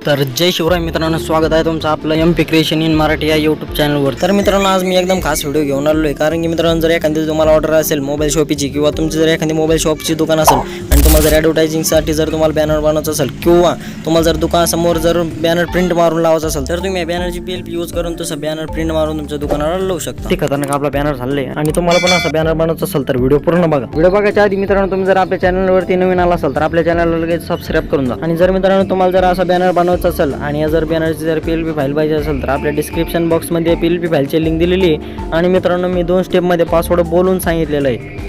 तर जय शिवराय मित्रांनो स्वागत आहे तुमचं आपलं M P creation in Marathi या यूट्यूब चॅनलवर तर मित्रांनो आज मी एकदम खास व्हिडिओ घेऊन आलो आहे कारण की मित्रांनो जर एखादी तुम्हाला ऑर्डर असेल मोबाईल शॉपीची किंवा तुमची जर एखादी मोबाईल शॉपची दुकान असेल तुम्हाला जर ॲडव्हर्टायझिंगसाठी जर तुम्हाला बॅनर बनवायचं असेल किंवा तुम्हाला जर दुकानासमोर जर बॅनर प्रिंट मारून लावायचं असेल तर तुम्ही बॅनरची पी एल पी यूज करून तसं बॅनर प्रिंट मारून तुमच्या दुकानाला लावू शकता. ते खतरनाक आपला बॅनर झाले आणि तुम्हाला पण असं बॅनर बनवायचं असेल तर व्हिडिओ पूर्ण बघा. व्हिडिओ बघायच्या आधी मित्रांनो तुम्ही जर आपल्या चॅनलवरती नवीन आला असाल तर आपल्या चॅनलला लगेच सबस्क्राईब करून जा. आणि जर मित्रांनो तुम्हाला जर असा बॅनर बनवायचा असेल आणि या जर बॅनरची जर पी एल पी फाईल पाहिजे असेल तर आपल्या डिस्क्रिप्शन बॉक्समध्ये पी एल पी फाईलची लिंक दिलेली आहे. आणि मित्रांनो मी दोन स्टेपमध्ये पासवर्ड बोलून सांगितलेलं आहे.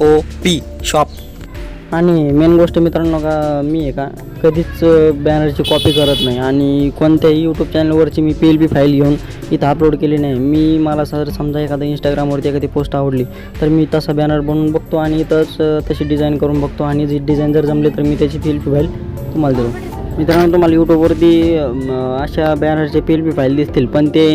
O P shop आणि मेन गोष्ट मित्रांनो का मी आहे का कधीच बॅनरची कॉपी करत नाही. आणि कोणत्याही यूट्यूब चॅनलवरची मी पी एल बी फाईल घेऊन इथं अपलोड केली नाही. मी मला सर समजा एखादा इंस्टाग्रामवरती एखादी पोस्ट आवडली तर मी तसा बॅनर बनवून बघतो आणि इथंच तशी डिझाईन करून बघतो. आणि जी डिझाईन जर जमली तर मी त्याची पी एल पी फाईल तुम्हाला देऊ. मित्रांनो तुम्हाला यूट्यूबवरती अशा बॅनरचे पी एल पी फाईल दिसतील. पण ते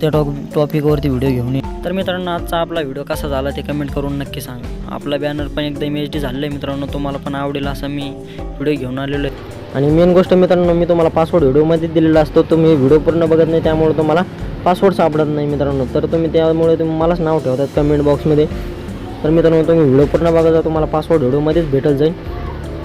त्या टॉप टॉपिकवरती व्हिडिओ घेऊन ये. तर मित्रांनो आजचा आपला व्हिडिओ कसा झाला ते कमेंट करून नक्की सांगा. आपला बॅनर पण एकदम एच डी झालेलं आहे मित्रांनो तुम्हाला पण आवडेल असा मी व्हिडिओ घेऊन आलेलो आहे. आणि मेन गोष्ट मित्रांनो मी तुम्हाला पासवर्ड व्हिडिओमध्ये दिलेला असतो. तुम्ही व्हिडिओ पूर्ण बघत नाही त्यामुळे तुम्हाला पासवर्ड सापडत नाही मित्रांनो. तर तुम्ही त्यामुळे तुम्ही मलाच नाव ठेवतात कमेंट बॉक्समध्ये तर मित्रांनो तुम्ही व्हिडिओ पूर्ण बघा तुम्हाला पासवर्ड व्हिडिओमध्येच भेटत जाईल.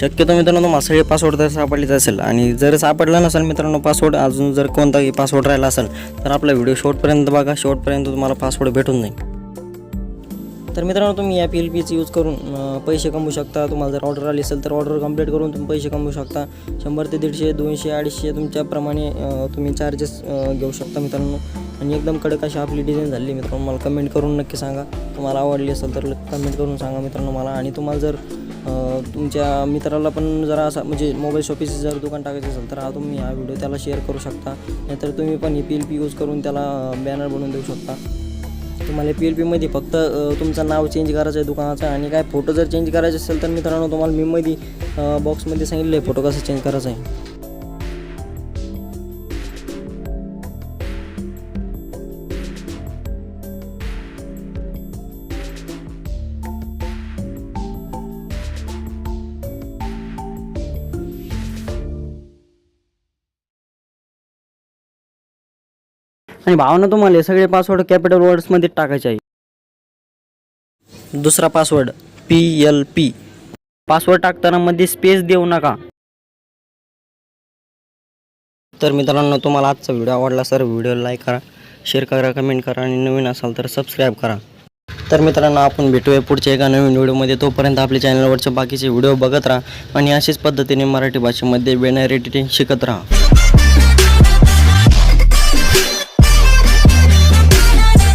शक्यतो मित्रांनो तुम्हाला पासवर्ड जर सापडलीच असेल. आणि जर सापडला नसेल मित्रांनो पासवर्ड अजून जर कोणताही पासवर्ड राहिला असेल तर आपला व्हिडिओ शेवटपर्यंत बघा. शेवटपर्यंत तुम्हाला पासवर्ड भेटून जाईल. तर मित्रांनो तुम्ही या पी एल पीचा यूज करून पैसे कमवू शकता. तुम्हाला जर ऑर्डर आली असेल तर ऑर्डर कंप्लीट करून तुम्ही पैसे कमवू शकता. शंभर ते दीडशे दोनशे अडीचशे तुमच्याप्रमाणे तुम्ही चार्जेस घेऊ शकता मित्रांनो. आणि एकदम कडक अशी आपली डिझाईन झाली मित्रांनो. मला कमेंट करून नक्की सांगा. तुम्हाला आवडली असेल तर कमेंट करून सांगा मित्रांनो मला. आणि तुम्हाला जर तुमच्या मित्राला पण जरा असा म्हणजे मोबाईल शॉपीचं जर दुकान टाकायचं असेल तर हा तुम्ही हा व्हिडिओ त्याला शेअर करू शकता. नाहीतर तुम्ही पण ही पी एल पी यूज करून त्याला बॅनर बनवून देऊ शकता. तुम्हाला पी एल पीमध्ये फक्त तुमचं नाव चेंज करायचं आहे दुकानाचं आणि काय फोटो जर चेंज करायचे असेल तर मित्रांनो तुम्हाला मी मध्ये बॉक्समध्ये सांगितलं आहे फोटो कसं चेंज करायचा आहे आणि भावना तुम्हाला हे सगळे पासवर्ड कॅपिटल वर्ड्समध्ये टाकायचे आहे. दुसरा password P L P password टाकताना मध्ये स्पेस देऊ नका. तर मित्रांनो तुम्हाला आजचा व्हिडिओ आवडला सर व्हिडिओ लाईक करा शेअर करा कमेंट करा आणि नवीन असाल तर सबस्क्राईब करा. तर मित्रांनो आपण भेटूया पुढच्या एका नवीन व्हिडिओमध्ये तोपर्यंत आपल्या चॅनलवरचे बाकीचे व्हिडिओ बघत राहा आणि अशाच पद्धतीने मराठी भाषेमध्ये बेनर एडिटिंग शिकत राहा.